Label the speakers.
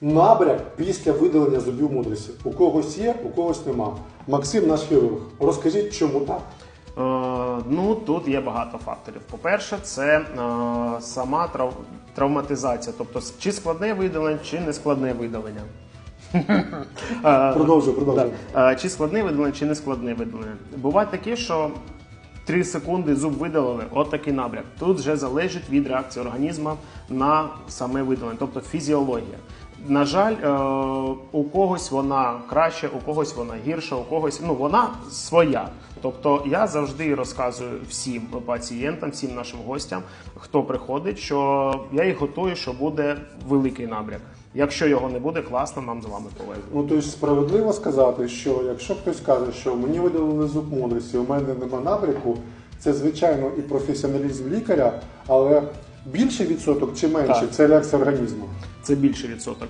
Speaker 1: Набряк після видалення зубів мудрості. У когось є, у когось нема. Максим, наш хірург, розкажіть, чому так?
Speaker 2: Е, ну тут є багато факторів. По-перше, це е, сама трав- травматизація, тобто чи складне видалення, чи не складне видалення. Е,
Speaker 1: Продовжуй, продовжуй.
Speaker 2: Е, Чи складне видалення, чи не складне видалення. Буває таке, що 3 секунди зуб видалили, от такий набряк. Тут вже залежить від реакції організму на саме видалення, тобто фізіологія. На жаль, е, у когось вона краще, у когось вона гірша, у когось ну вона своя. Тобто я завжди розказую всім пацієнтам, всім нашим гостям, хто приходить, що я їх готую, що буде великий набряк. Якщо його не буде, класно, нам з вами повезло.
Speaker 1: Ну, тобто справедливо сказати, що якщо хтось каже, що мені видалили зуб мудрості, у мене нема набряку, це звичайно і професіоналізм лікаря, але більший відсоток чи
Speaker 2: Так.
Speaker 1: це реакція організму.
Speaker 2: Це більший відсоток.